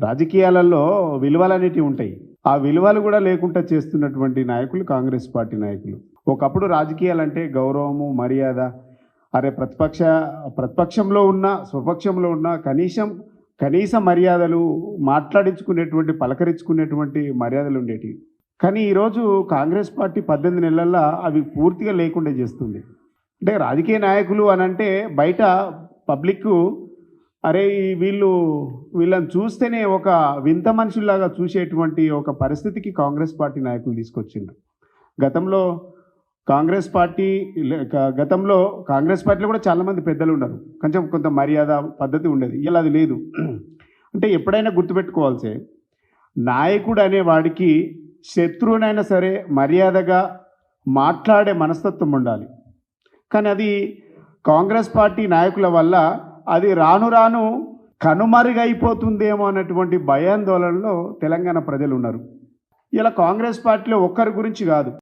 రాజకీయాలలో విలువలు ఉంటాయి. ఆ విలువలు కూడా లేకుండా చేస్తున్నటువంటి నాయకులు కాంగ్రెస్ పార్టీ నాయకులు. ఒకప్పుడు రాజకీయాలు అంటే గౌరవము మర్యాద అరే ప్రతిపక్ష ప్రతిపక్షంలో ఉన్న స్వపక్షంలో ఉన్న కనీసం కనీస మర్యాదలు మాట్లాడించుకునేటువంటి పలకరించుకునేటువంటి మర్యాదలు ఉండేటివి. కానీ ఈరోజు కాంగ్రెస్ పార్టీ పద్దెనిమిది నెలల్లో అవి పూర్తిగా లేకుండా చేస్తుంది. అంటే రాజకీయ నాయకులు అని అంటే బయట పబ్లిక్ అరే వీళ్ళు వీళ్ళని చూస్తేనే ఒక వింత మనుషుల్లాగా చూసేటువంటి ఒక పరిస్థితికి కాంగ్రెస్ పార్టీ నాయకులు తీసుకొచ్చిండ్రు. గతంలో కాంగ్రెస్ పార్టీ గతంలో కాంగ్రెస్ పార్టీలో కూడా చాలామంది పెద్దలు ఉన్నారు కొంచెం కొంత మర్యాద పద్ధతి ఉండేది. ఇలా అది లేదు. అంటే ఎప్పుడైనా గుర్తుపెట్టుకోవాల్సే నాయకుడు అనే వాడికి శత్రువునైనా సరే మర్యాదగా మాట్లాడే మనస్తత్వం ఉండాలి. కానీ అది కాంగ్రెస్ పార్టీ నాయకుల వల్ల అది రాను రాను కనుమరుగైపోతుందేమో అన్నటువంటి భయాందోళనలో తెలంగాణ ప్రజలు ఉన్నారు ఇలా కాంగ్రెస్ పార్టీలో ఒక్కరి గురించి కాదు.